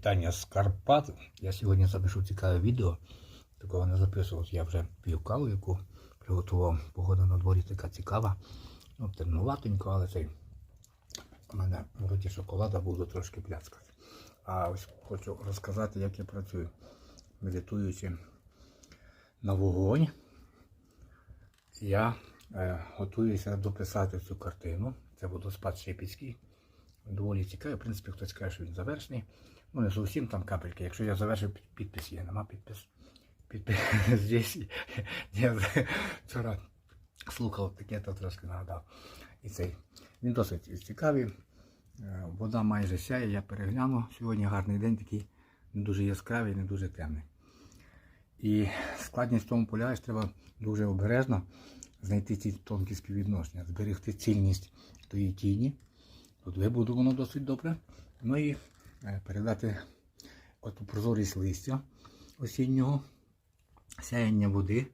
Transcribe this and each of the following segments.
Вітання з Карпат. Я сьогодні запишу цікаве відео. Такого не записував. Я вже пів каву, яку приготував. Погода на дворі така цікава. Ну, темнуватенько, але цей. У мене в роті шоколада буду трошки пляцкати. А ось хочу розказати, як я працюю, медитуючи на вогонь. Я е, готуюся дописати цю картину. Це водоспад Шепіцький. Доволі цікавий. В принципі, хтось каже, що він завершений. Ну, не зовсім там капельки. Якщо я завершив підпис, є, нема підпис. Підпис здесь. Я вчора слухав таке, то трошки нагадав. І цей. Він досить цікавий. Е, Вода майже сяє, я перегляну. Сьогодні гарний день, такий не дуже яскравий, не дуже темний. І складність в тому полягає, що треба дуже обережно знайти ці тонкі співвідношення, зберегти цільність тої тіні. Тут вибудовано досить добре. Ну і е, передати оту прозорість листя осіннього, сяяння води.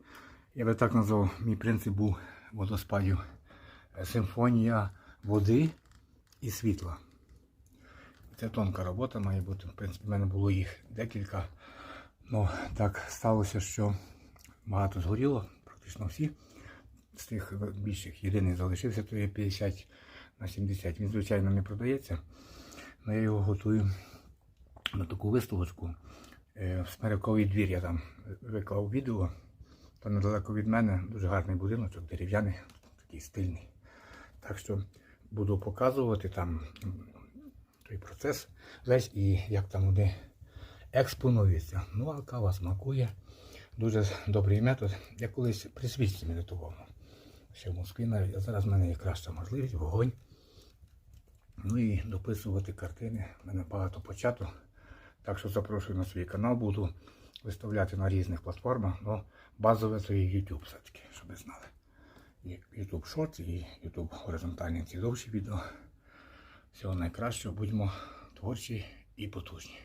Я би так назвав, мій принцип був водоспадів е, симфонія води і світла. Це тонка робота має бути. В принципі, в мене було їх декілька. Ну, так сталося, що багато згоріло, практично всі. З тих більших єдиний залишився, то є 50 на 70. Він, звичайно, не продається. але я його готую на таку виставочку. Е, В Смиряковий двір я там виклав відео. Там недалеко від мене дуже гарний будиночок, дерев'яний, такий стильний. Так що буду показувати там той процес весь і як там вони експонуються. Ну, а кава смакує. Дуже добрий метод. Я колись при свічці медитував. Ще в Москві навіть, а зараз в мене є краща можливість, вогонь. Ну і дописувати картини. У мене багато початок. Так що запрошую на свій канал, буду виставляти на різних платформах. Ну, базове це YouTube все-таки, щоб ви знали. YouTube Shorts, і YouTube горизонтальні ці довші відео. Всього найкращого, будьмо творчі і потужні.